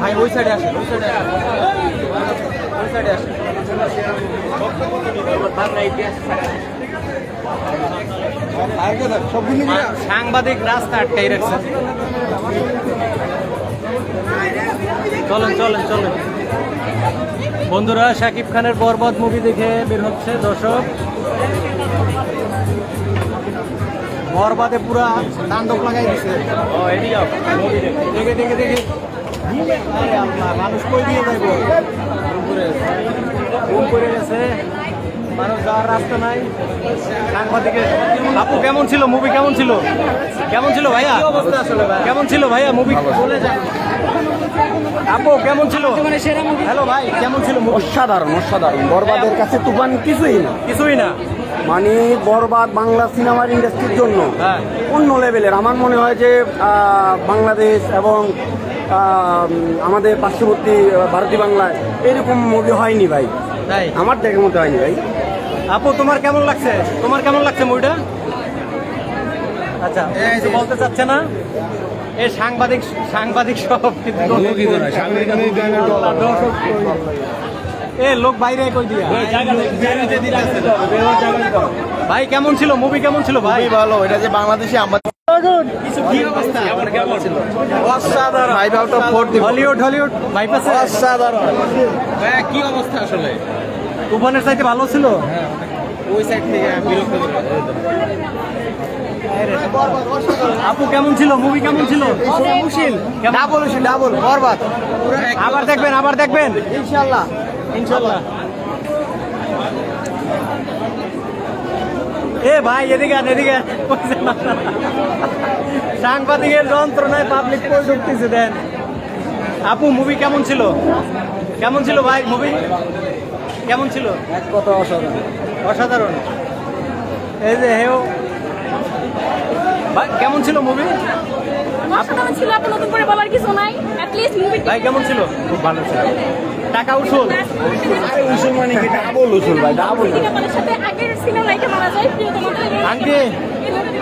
ভাই ওই সাইডে আসেন ওই সাইডে আসেন। ওই সাইডে আসেন। সাংবাদিক রাস্তা আটকাই রাখছে। চলেন চলেন চলেন। বন্ধুরা, শাকিব খানের বরবাদ মুভি দেখে বের হচ্ছে দর্শক। বরবাদে পুরা তাণ্ডব লাগাই দিছে। দেখে দেখে দেখে। মানুষ কই দিয়ে যাইব? করে গেছে। মানুষ যাওয়ার রাস্তা নাই। সাংবাদিকের আপু কেমন ছিল? মুভি কেমন ছিল? কেমন ছিল ভাইয়া? কেমন ছিল ভাইয়া মুভি বলে যান। আপু কেমন ছিল? হ্যালো ভাই কেমন ছিল মুভি অসাধারণ অসাধারণ। বরবাদের কাছে তুফান কিছুই না। কিছুই না। মানে বরবাদ বাংলা সিনেমার ইন্ডাস্ট্রির জন্য। হ্যাঁ। অন্য লেভেলের আমার মনে হয় যে বাংলাদেশ এবং আমাদের পার্শ্ববর্তী ভারতী বাংলায় এরকম মুভি হয়নি ভাই। তাই? আমার দেখার মতো হয়নি ভাই। আপু তোমার কেমন লাগছে? তোমার কেমন লাগছে মুভিটা? আচ্ছা কিছু বলতে চাচ্ছে না? এ সাংবাদিক সাংবাদিক সব এ লোক বাইরে কই দিয়া? ভাই কেমন ছিল? মুভি কেমন ছিল ভাই? ভালো এটা যে বাংলাদেশে আমাদের অবস্থা? কেমন ছিল? অসাধারণ। হলিউড হলিউড ভাই অসাধারণ। কি অবস্থা আসলে? তুফানের চাইতে ভালো ছিল? ওই সাইড থেকে বিরক্ত আপু কেমন ছিল? মুভি কেমন ছিল? মুশিল ডাবল ডাবল বরবাদ। আবার দেখবেন আবার দেখবেন। ইনশাআল্লাহ। ইনশাল্লাহ এ ভাই এদিকে আন, এদিকে। সাংবাদিকের যন্ত্রণায় পাবলিক ঢুকতেছে দেন। আপু মুভি কেমন ছিল? কেমন ছিল ভাই মুভি কেমন ছিল? এক কথা অসাধারণ। অসাধারণ। এই যে হেও। ভাই কেমন ছিল মুভি অসাধারণ ছিল আপনার নতুন করে বলার কিছু নাই। অ্যাটলিস্ট মুভি ভাই কেমন ছিল? খুব ভালো ছিল। টাকা উসুল। আরে উসুল মানে কি? ডাবল উসুল ভাই ডাবল সাথে আগের সিনেমা লাইটে মারা যায় প্রিয়তমাটা আংটি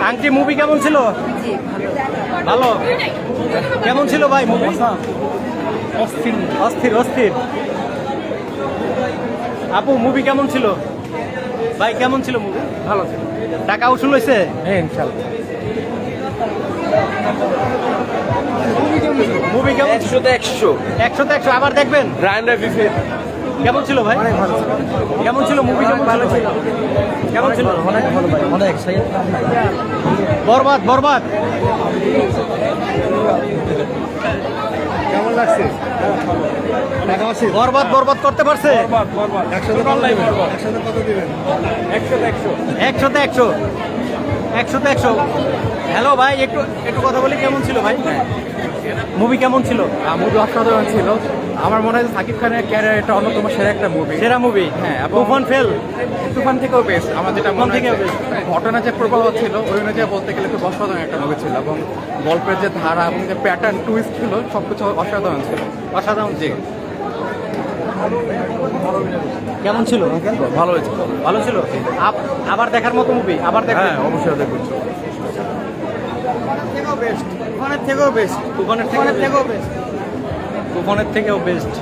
আংটি মুভি কেমন ছিল? ভালো। কেমন ছিল ভাই মুভি অস্থির অস্থির অস্থির। আপু মুভি কেমন ছিল? ভাই কেমন ছিল মুভি ভালো ছিল। টাকা উসুল হয়েছে? হ্যাঁ ইনশাল্লাহ। মুভি কেমন একশোতে একশো। একশোতে একশো। আবার দেখবেন? রায়ন রাফি ফের কেমন ছিল ভাই? কেমন ছিল মুভি কেমন ভালো ছিল। কেমন ছিল? অনেক ভালো ভাই অনেক বরবাদ বরবাদ। কেমন লাগছে? বরবাদ বরবাদ করতে পারছে? একশোতে একশো একশোতে একশো। হ্যালো ভাই একটু একটু কথা বলি কেমন ছিল ভাই? মুভি কেমন ছিল? মুভি অসাধারণ ছিল। আমার মনে হয় যে সাকিব খানের ক্যারিয়ার এটা অন্যতম সেরা একটা মুভি সেরা মুভি হ্যাঁ, তুফান ফেল? তুফান থেকেও বেস্ট আমার যেটা মনে থেকেও ঘটনা যে প্রবাহ ছিল ওই অনুযায়ী বলতে গেলে খুব অসাধারণ একটা মুভি ছিল এবং গল্পের যে ধারা এবং যে প্যাটার্ন টুইস্ট ছিল সবকিছু অসাধারণ ছিল। অসাধারণ জি কেমন ছিল? ভালো হয়েছে। ভালো ছিল? আপ- আবার দেখার মতো মুভি আবার দেখা হ্যাঁ অবশ্যই দেখবেন তুফানের থেকেও বেস্ট তুফানের থেকে থেকেও বেস্ট তুফানের থেকেও বেস্ট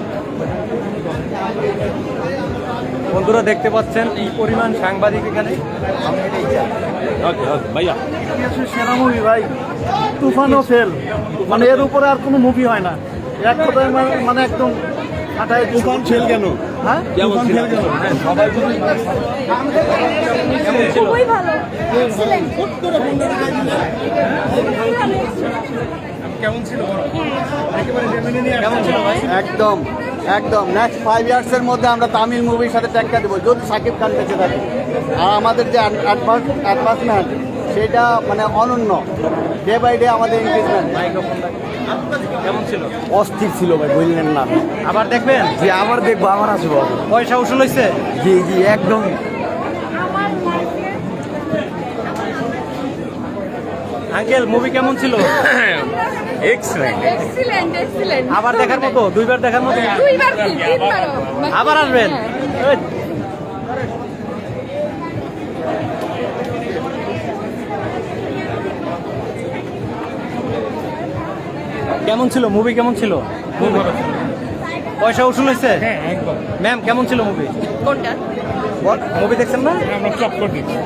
বন্ধুরা দেখতে পাচ্ছেন এই পরিমাণ সাংবাদিক এখানে? ভাইয়া। সেরা মুভি ভাই। তুফানও ফেল মানে এর উপরে আর কোনো মুভি হয় না। এক কথায় মানে- একদম তুফান ফেল কেন? হ্যাঁ? তুফান কেন? খুবই ভালো। কেমন ছিল ভাই? একদম একদম। নেক্সট ফাইভ ইয়ার্সের মধ্যে আমরা তামিল মুভির সাথে ট্যাক্কা দেবো। যদি সাকিব খান বেঁচে থাকে। আর আমাদের যে অ্যাডভান্সমেন্ট সেটা মানে অনন্য। ডে বাই ডে আমাদের এনগেজমেন্ট কেমন ছিল? অস্থির ছিল ভাই বললেন না। আবার দেখবেন? জি আবার দেখব আবার আসব। পয়সা উসুল হয়েছে জি জি একদম। আঙ্কেল মুভি কেমন ছিল? এক্সেলেন্ট এক্সিলেন্ট এক্সিলেন্ট আবার দেখার মতো? দুইবার দেখার মতো? দুইবার আবার আসবেন? কেমন ছিল? মুভি কেমন ছিল? পয়সা উসুল হয়েছে? হ্যাঁ ম্যাম কেমন ছিল মুভি কোনটা? মুভি দেখছেন না? আমরা চক্কর দিচ্ছি।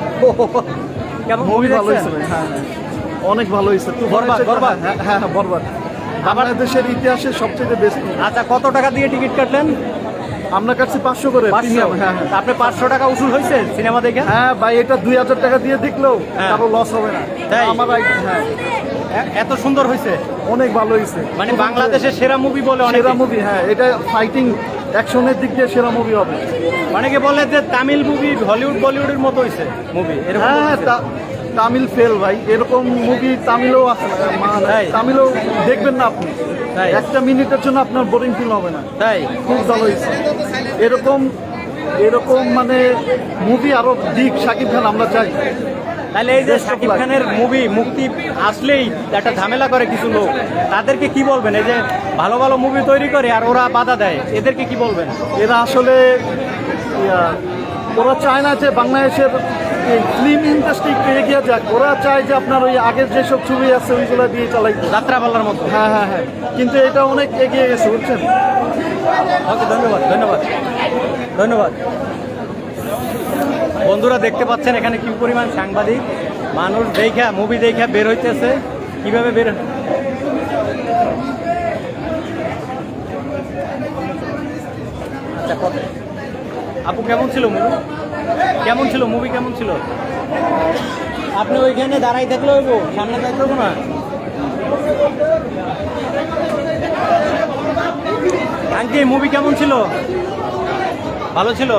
কেমন মুভি ভালো হয়েছে ভাই, হ্যাঁ। হ্যাঁ। অনেক ভালো হয়েছে। বরবাদ, বরবাদ। হ্যাঁ হ্যাঁ হ্যাঁ, বরবাদ। বাংলাদেশের ইতিহাসে সবচেয়ে বেস্ট আচ্ছা কত টাকা দিয়ে টিকিট কাটলেন? আমরা কাটছি পাঁচশো করে হ্যাঁ হ্যাঁ। আপনি পাঁচশো টাকা উসুল হয়েছে সিনেমা দেখে? হ্যাঁ ভাই এটা দুই হাজার টাকা দিয়ে দেখলেও হ্যাঁ। কারও লস হবে না? আমার হ্যাঁ। এত সুন্দর হয়েছে? অনেক ভালো হয়েছে মানে বাংলাদেশের সেরা মুভি বলে সেরা মুভি হ্যাঁ এটা ফাইটিং অ্যাকশনের দিক দিয়ে সেরা মুভি হবে। অনেকে বলে যে তামিল মুভি হলিউড বলিউডের মতো হয়েছে মুভি হ্যাঁ তামিল ফেল ভাই এরকম মুভি তামিলও আছে তামিলও দেখবেন না আপনি? একটা মিনিটের জন্য আপনার বোরিং ফিল হবে না। তাই? খুব ভালো হয়েছে এরকম এরকম মানে মুভি আরও দিক শাকিব খান আমরা চাই। তাহলে এই যে শাকিব খানের মুভি মুক্তি আসলেই একটা ঝামেলা করে কিছু লোক। তাদেরকে কি বলবেন? এই যে ভালো ভালো মুভি তৈরি করে আর ওরা বাধা দেয় এদেরকে কি বলবেন? এরা আসলে ওরা চায় না যে বাংলাদেশের ফিল্ম ইন্ডাস্ট্রি এগিয়ে যাক। ওরা চায় যে আপনার ওই আগের যেসব ছবি আছে ওইগুলো দিয়ে চালাই যাত্রা পাল্লার মতো। হ্যাঁ হ্যাঁ হ্যাঁ। কিন্তু এটা অনেক এগিয়ে গেছে বুঝছেন? ওকে ধন্যবাদ ধন্যবাদ। ধন্যবাদ। বন্ধুরা দেখতে পাচ্ছেন এখানে কি পরিমাণ সাংবাদিক? মানুষ দেখা মুভি দেখা বের হইতেছে। কীভাবে বের আচ্ছা আপু, কেমন ছিল মুভি কেমন ছিল? মুভি কেমন ছিল? আপনি ওইখানে দাঁড়াই থাকলে হইব, সামনে হইবো না? আঙ্কি মুভি কেমন ছিল? ভালো ছিল?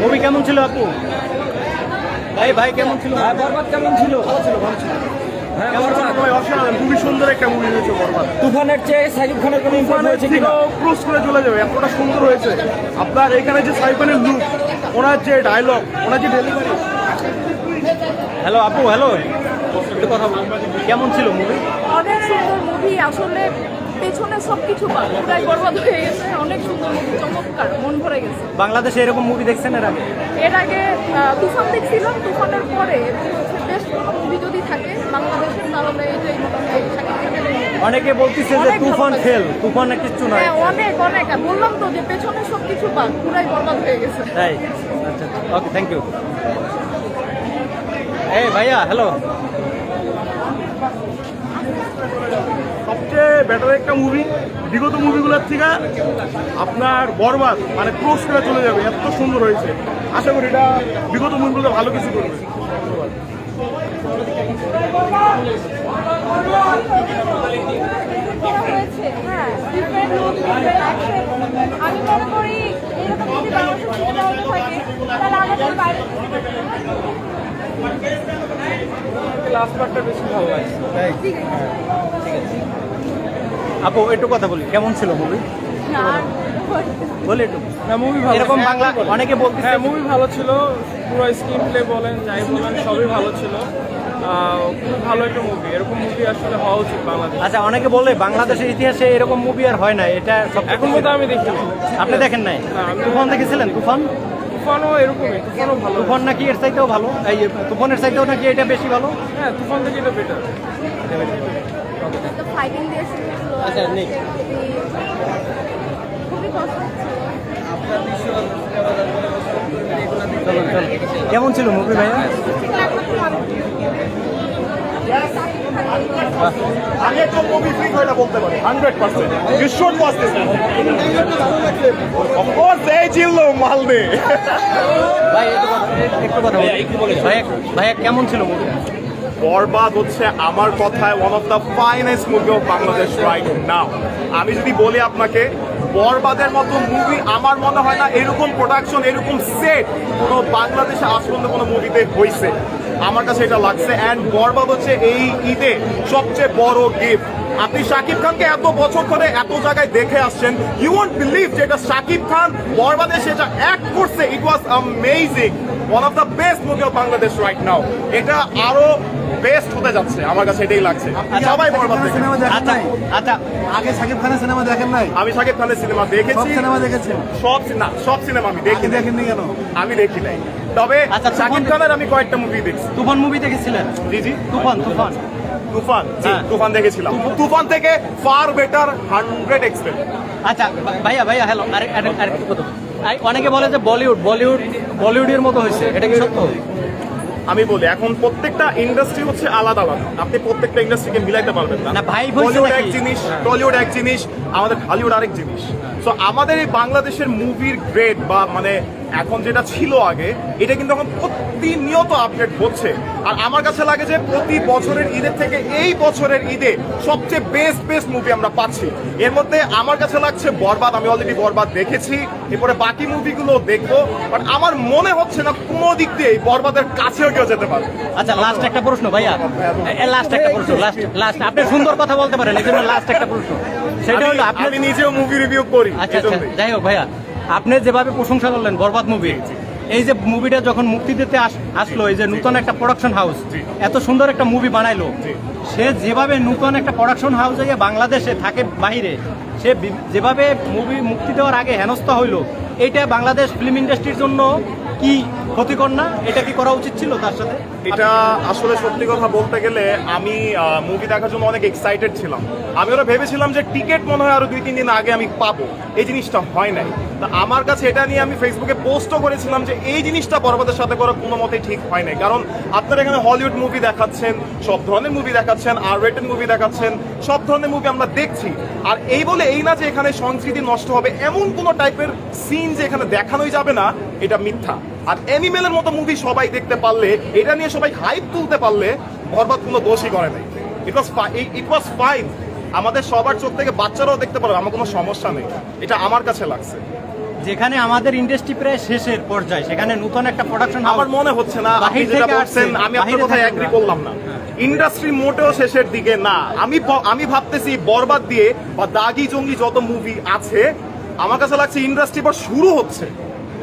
মুভি কেমন ছিল আপু? ভাই ভাই কেমন ছিল? ভাই বরবাদ কেমন ছিল? ভালো ছিল ভালো ছিল। কেমন ছিল? ভাই অসাধারণ। খুবই সুন্দর একটা মুভি হয়েছে বরবাদ। তুফানের চেয়ে সাকিব খানের কোনো ক্রস করে চলে যাবে। এতটা সুন্দর হয়েছে। আপনার এখানে যে সাইফানের লুক ওনার যে ডায়লগ ওনার যে ডেলিভারি হ্যালো আপু হ্যালো কথা কেমন ছিল মুভি অনেক সুন্দর মুভি আসলে পেছনে সব কিছু পুরাই বরবাদ হয়ে গেছে। অনেক সুন্দর মুভি চমৎকার মন ভরে গেছে। বাংলাদেশে এরকম মুভি দেখছেন এর আগে? এর আগে তুফান দেখছিলাম তুফানের পরে বেশ কোনো মুভি যদি থাকে বাংলাদেশের তাহলে এটাই মোটামুটি। অনেকে বলতেছে যে তুফান। ফেল তুফানে কিচ্ছু নয় হ্যাঁ অনেক অনেক। বললাম তো যে পেছনে সব কিছু বাদ পুরাই বরবাদ হয়ে গেছে। তাই? আচ্ছা ওকে থ্যাংক ইউ এই ভাইয়া হ্যালো সবচেয়ে বেটার একটা মুভি বিগত মুভিগুলোর থেকে আপনার বরবাদ মানে ক্রস করে চলে যাবে এত সুন্দর হয়েছে। আশা করি এটা বিগত মুভিগুলো ভালো কিছু করবে। হ্যাঁ আমি মনে করি এরকম যদি বাংলাদেশের সিনেমা হতে থাকে তাহলে আমাদের বাইরে লাস্ট পার্টটা বেশি ভালো লাগছে আপু একটু কথা বলি। কেমন ছিল মুভি না বলি একটু। না মুভি ভালো। এরকম বাংলা অনেকে বলতেছে হ্যাঁ মুভি ভালো ছিল। পুরো স্ক্রিন প্লে বলেন যাই বলেন সবই ভালো ছিল। খুব ভালো একটা মুভি এরকম মুভি আসলে হওয়া উচিত বাংলাদেশ। আচ্ছা অনেকে বলে বাংলাদেশের ইতিহাসে এরকম মুভি আর হয় না। এটা সব এখন মতো আমি দেখি আপনি দেখেন নাই? তুফান দেখেছিলেন? তুফান? তুফানও এরকমই। তুফানও ভালো। তুফান নাকি এর চাইতেও ভালো? এই তুফানের চাইতেও নাকি এটা বেশি ভালো? হ্যাঁ তুফান থেকে এটা বেটার ফাইটিং আচ্ছা, নেই। কেমন ছিল মুভি ভাইয়া? আগে তো মুভি ফ্রি বলতে পারি। Hundred percent you should watch this of course এই চিল্লো মালদে। ভাই একটু কথা একটু কথা বলি। ভাইয়া ভাইয়া কেমন ছিল মুভি? বরবাদ হচ্ছে আমার কথায় one of the finest movie of Bangladesh right now আমি যদি বলি আপনাকে, বরবাদের মতো মুভি আমার মনে হয় না এরকম প্রোডাকশন এরকম সেট কোনো বাংলাদেশে আজ পর্যন্ত কোনো মুভিতে হয়েছে আমার কাছে এটা লাগছে। অ্যান্ড বরবাদ হচ্ছে এই ঈদে সবচেয়ে বড় গিফট আপনি শাকিব খানকে এত বছর ধরে এত জায়গায় দেখে আসছেন ইউ ওয়ান্ট বিলিভ যে এটা শাকিব খান বরবাদে সেটা অ্যাক্ট করছে। It was amazing one of the best movie of Bangladesh right now এটা আরও বেস্ট হতে যাচ্ছে আমার কাছে এটাই লাগছে। সবাই বরবাদ সিনেমা দেখেন আচ্ছা নাই? আচ্ছা। আগে শাকিব খানের সিনেমা দেখেন নাই? আমি শাকিব খানের সিনেমা সব দেখেছি। সিনেমা দেখেছেন? সব সি- না সব সিনেমা আমি দেখি। দেখেননি কেন? আমি দেখি নাই। তবে আচ্ছা, শাকিব খানের আমি কয়েকটা মুভি দেখছি। তুফান মুভি দেখেছিলেন? জি জি। তুফান তুফান। তুফান জি, হ্যাঁ। তুফান দেখেছিলাম। তুফান। থেকে ফার বেটার হান্ড্রেড এক্সপেক্ট আচ্ছা ভাইয়া ভাইয়া হ্যালো আরেক আরেক আরেকটু কথা। অনেকে বলে যে বলিউড বলিউড বলিউডের মতো হয়েছে। এটা কি সত্য? আমি বলি এখন প্রত্যেকটা ইন্ডাস্ট্রি হচ্ছে আলাদা আলাদা। আপনি প্রত্যেকটা ইন্ডাস্ট্রিকে মিলাইতে পারবেন না। না, ভাই বলিউড এক জিনিস টলিউড এক জিনিস আমাদের হলিউড আরেক জিনিস। সো আমাদের এই বাংলাদেশের মুভির গ্রেড বা মানে এখন যেটা ছিল আগে এটা কিন্তু এখন প্রতিনিয়ত আপডেট হচ্ছে। আর আমার কাছে লাগে যে প্রতি বছরের ঈদের থেকে এই বছরের ঈদে সবচেয়ে বেস্ট বেস্ট মুভি আমরা পাচ্ছি। এর মধ্যে আমার কাছে লাগছে বরবাদ আমি অলরেডি বরবাদ দেখেছি। এরপরে বাকি মুভিগুলো দেখব। বাট আমার মনে হচ্ছে না কোনো দিক দিয়ে এই বরবাদের কাছেও কেউ যেতে পারে আচ্ছা লাস্ট একটা প্রশ্ন ভাইয়া। লাস্ট একটা প্রশ্ন লাস্ট লাস্ট আপনি সুন্দর কথা বলতে পারেন এই জন্য লাস্ট একটা প্রশ্ন। সেটা হলো আপনি নিজেও মুভি রিভিউ করি আচ্ছা আচ্ছা। যাই হোক ভাইয়া। আপনি যেভাবে প্রশংসা করলেন বরবাদ মুভি এই যে মুভিটা যখন মুক্তি দিতে আস- আসলো এই যে নতুন একটা প্রোডাকশন হাউস এত সুন্দর একটা মুভি বানাইলো। সে যেভাবে নতুন একটা প্রোডাকশন হাউস হয়ে বাংলাদেশে থাকে বাইরে সে যেভাবে মুভি মুক্তি দেওয়ার আগে হেনস্থা হইল এটা বাংলাদেশ ফিল্ম ইন্ডাস্ট্রির জন্য কি ক্ষতিকর না? এটা কি করা উচিত ছিল তার সাথে? এটা আসলে সত্যি কথা বলতে গেলে আমি মুভি দেখার জন্য অনেক এক্সাইটেড ছিলাম। আমি ওরা ভেবেছিলাম যে টিকিট মনে হয় আরও দুই তিন দিন আগে আমি পাবো। এই জিনিসটা হয় নাই। আমার কাছে এটা নিয়ে আমি ফেসবুকে পোস্টও করেছিলাম যে এই জিনিসটা বরবাদের সাথে করা কোনো মতেই ঠিক হয় নাই। কারণ আপনারা এখানে হলিউড মুভি দেখাচ্ছেন, সব ধরনের মুভি দেখাচ্ছেন আর রেটেড মুভি দেখাচ্ছেন, সব ধরনের মুভি আমরা দেখছি। আর এই বলে এই না যে এখানে সংস্কৃতি নষ্ট হবে, এমন কোনো টাইপের সিন যে এখানে দেখানোই যাবে না, এটা মিথ্যা। আর অ্যানিমেলের মতো মুভি সবাই দেখতে পারলে, এটা নিয়ে সবাই হাইপ তুলতে পারলে, বরবাদ কোনো দোষই করে নাই। ইট ওয়াজ ইট ওয়াজ ফাইন আমাদের সবার চোখ থেকে বাচ্চারাও দেখতে পারবে, আমার কোনো সমস্যা নেই। এটা আমার কাছে লাগছে। যেখানে আমাদের ইন্ডাস্ট্রি প্রায় শেষের পর্যায়ে সেখানে নতুন একটা প্রোডাকশন আমার মনে হচ্ছে না আপনি যেটা বলছেন আমি আপনার কথা এগ্রি করলাম না। ইন্ডাস্ট্রি মোটেও শেষের দিকে না। আমি আমি ভাবতেছি বরবাদ দিয়ে বা দাগি জঙ্গি যত মুভি আছে আমার কাছে লাগছে ইন্ডাস্ট্রি এবার শুরু হচ্ছে।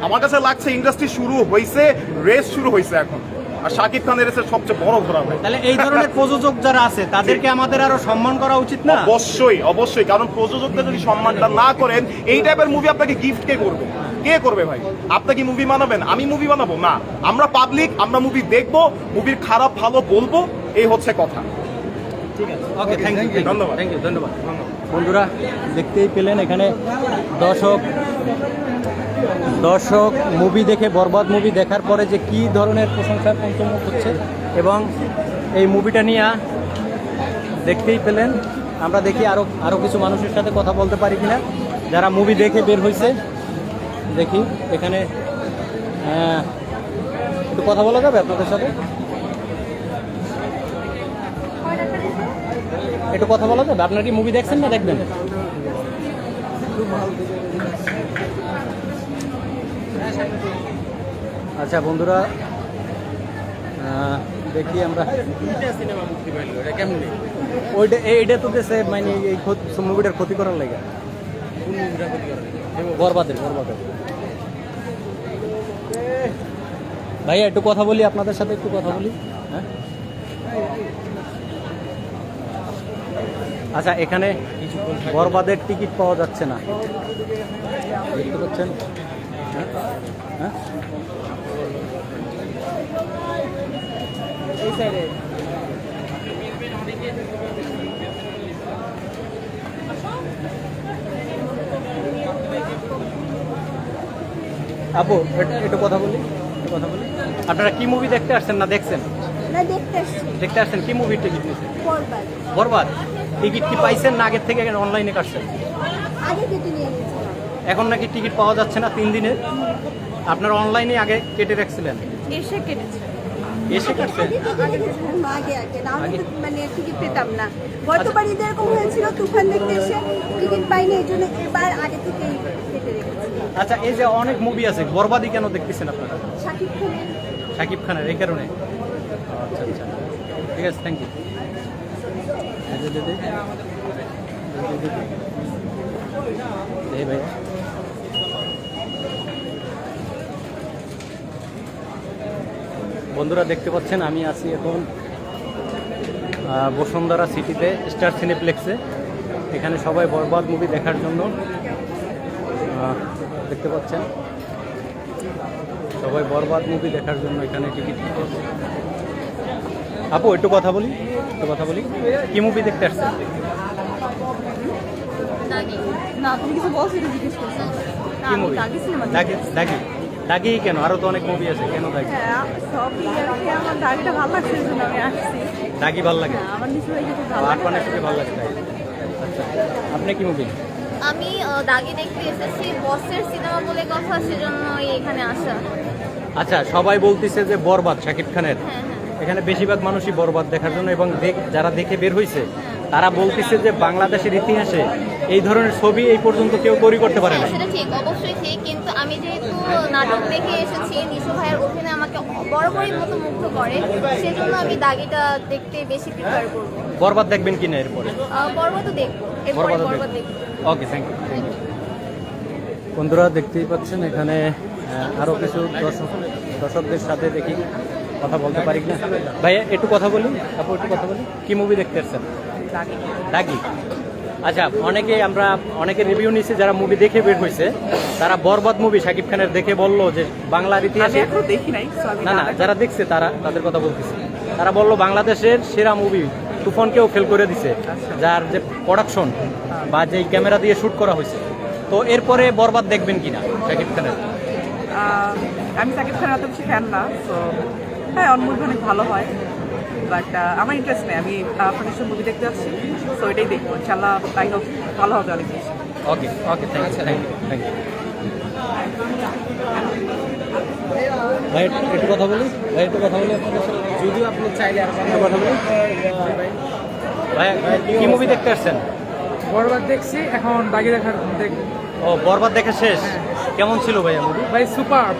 আমার কাছে লাগছে ইন্ডাস্ট্রি শুরু হয়েছে রেস শুরু হয়েছে এখন। আর শাকিব খানের রেসের সবচেয়ে বড় ঘোরা ভাই তাহলে এই ধরনের প্রযোজক যারা আছে তাদেরকে আমাদের আরও সম্মান করা উচিত না? অবশ্যই অবশ্যই কারণ প্রযোজকদের যদি সম্মানটা না করেন এই টাইপের মুভি আপনাকে গিফট কে করবে? কে করবে ভাই? আপনি কি মুভি বানাবেন? আমি মুভি বানাবো? না। আমরা পাবলিক আমরা মুভি দেখব মুভির খারাপ ভালো বলব এই হচ্ছে কথা। ওকে থ্যাংক ইউ ধন্যবাদ। থ্যাংক ইউ ধন্যবাদ। বন্ধুরা দেখতেই পেলেন এখানে দর্শক। দর্শক মুভি দেখে, বরবাদ মুভি দেখার পরে যে কি ধরনের প্রশংসার পঞ্চমুখ হচ্ছে এবং এই মুভিটা নিয়ে দেখতেই পেলেন। আমরা দেখি আরও আরও কিছু মানুষের সাথে কথা বলতে পারি কিনা। যারা মুভি দেখে বের হয়েছে দেখি এখানে একটু কথা বলা যাবে আপনাদের সাথে? একটু কথা বলা যাবে? আপনার কি মুভি দেখছেন না দেখবেন? আচ্ছা বন্ধুরা দেখি আমরা। ওইটা এইটা তো দেশে মানে এই মুভিটার ক্ষতি করার লাগে। বরবাদের বরবাদের। ভাইয়া, একটু কথা বলি, আপনাদের সাথে একটু কথা বলি হ্যাঁ? আচ্ছা এখানে বরবাদের টিকিট পাওয়া যাচ্ছে না। দেখতে পাচ্ছেন? আপু একটু- কথা বলি কথা বলি। আপনারা কি মুভি দেখতে আসছেন না দেখছেন? দেখতে আসছেন কি মুভির টিকিট নিয়েছেন? বরবাদ। টিকিট কি পাইছেন না আগের থেকে অনলাইনে কাটছেন? আগে কেটে নিয়ে এখন নাকি টিকিট পাওয়া যাচ্ছে না তিন দিনের আপনারা অনলাইনে আগে কেটে রাখছিলেন? এসে কেটেছে। এসে কাটছেন আগে আগে আগে না আমি তো মানে টিকিট পেতাম না। গতবার ঈদে এরকম হয়েছিল তুফান দেখতে এসে টিকিট পাইনি এই জন্য এবার আগে থেকেই কেটে রেখেছি। আচ্ছা এই যে অনেক মুভি আছে বরবাদি কেন দেখতেছেন আপনারা? শাকিব খানের। শাকিব খানের এই কারণে? আচ্ছা আচ্ছা। ঠিক আছে থ্যাংক ইউ এই ভাইয়া বন্ধুরা দেখতে পাচ্ছেন, আমি আছি এখন বসুন্ধরা সিটিতে, স্টার সিনেপ্লেক্সে। এখানে সবাই বরবাদ মুভি দেখার জন্য দেখতে পাচ্ছেন। সবাই বরবাদ মুভি দেখার জন্য এখানে টিকিট আপু, একটু কথা বলি, একটু কথা বলি। কি মুভি দেখতে আসছেন? না তুমি কিছু বলছো এটা জিজ্ঞেস করছ। কি মুভি দাগি সিনেমা দাগি দাগি। দাগি কেন? আরও তো অনেক মুভি আছে কেন দাগি? হ্যাঁ আমার দাগিটা ভালো লাগছে এই আমি আসছি। দাগি ভালো লাগে? হ্যাঁ, আমার নিচে গেছে ভালো আর ভালো লাগে আচ্ছা আপনি কি মুভি আমি দাগি দেখতে এসেছি বসের সিনেমা বলে কথা সেজন্য এখানে আসা। আচ্ছা সবাই বলতেছে যে বরবাদ শাকিব খানের। হ্যাঁ হ্যাঁ। এখানে বেশিরভাগ মানুষই বরবাদ দেখার জন্য এবং দেখ- যারা দেখে বের হয়েছে তারা বলতেছে যে বাংলাদেশের ইতিহাসে এই ধরনের ছবি এই পর্যন্ত কেউ তৈরি করতে পারে না সেটা ঠিক অবশ্যই ঠিক কিন্তু আমি যেহেতু নাটক দেখে এসেছি নিশু ভাইয়ের অভিনয় আমাকে বরাবরই মতো মুগ্ধ করে সেজন্য আমি দাগিটা দেখতে বেশি প্রিফার করব। বরবাদ দেখবেন কিনা এরপরে? আহ, বরবাদ তো দেখব এরপরে বরবাদও বরবাদ দেখব। ওকে থ্যাংক ইউ বন্ধুরা দেখতেই পাচ্ছেন এখানে আহ, আরও কিছু দর্শক দর্শকদের সাথে দেখি। কথা বলতে পারি না ভাইয়া একটু কথা বলি আপু একটু কথা বলি কি মুভি দেখতে আসছেন? দাগি। আচ্ছা অনেকে আমরা অনেকে রিভিউ নিছি যারা মুভি দেখে বের হয়েছে। তারা বরবাদ মুভি শাকিব খানের দেখে বলল যে বাংলার ইতিহাসে না না যারা দেখছে তারা তাদের কথা বলতেছি। তারা বলল বাংলাদেশের সেরা মুভি তুফানকেও ফেল করে দিছে যার যে প্রোডাকশন বা যেই ক্যামেরা দিয়ে শ্যুট করা হয়েছে। তো এরপরে বরবাদ দেখবেন কিনা শাকিব খানের? আমি সাকিব খানের অত বেশি ফ্যান না তো হ্যাঁ অন মুভি অনেক ভালো হয় বাট আমার ইন্টারেস্ট নেই। আমি আপনাদের সব মুভি দেখতে যাচ্ছি সো এটাই দেখব। ইনশাল্লাহ তাই হোক ভালো হবে অনেক বেশি। Okay okay thank you thank you thank you ভাই একটু- কথা বলি? ভাই একটু কথা বলি যদিও আপনি চাইলে আর কথা বলি ভাই কি মুভি দেখতে আসছেন? বরবাদ দেখছি এখন দাগি দেখার দেখ ও বরবাদ দেখা শেষ? কেমন ছিল ভাইয়া মুভি ভাই সুপার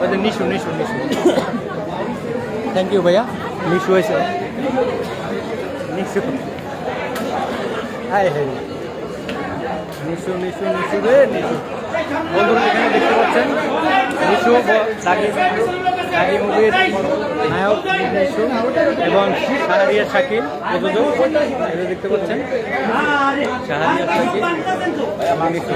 ওই যে নিশু নিশু নিশু। থ্যাংক ইউ ভাইয়া। নিশু হয়েছে নিশু হাই হাই নিশু নিশু নিশু রে নিশু বন্ধুরা এখানে দেখতে পাচ্ছেন? নিশু ব- দাগি দাগি মুভির নায়ক নিশু এবং শাহরিয়ার শাকিল প্রযোজক। এটা দেখতে পাচ্ছেন? শাকিল। এবং নিশু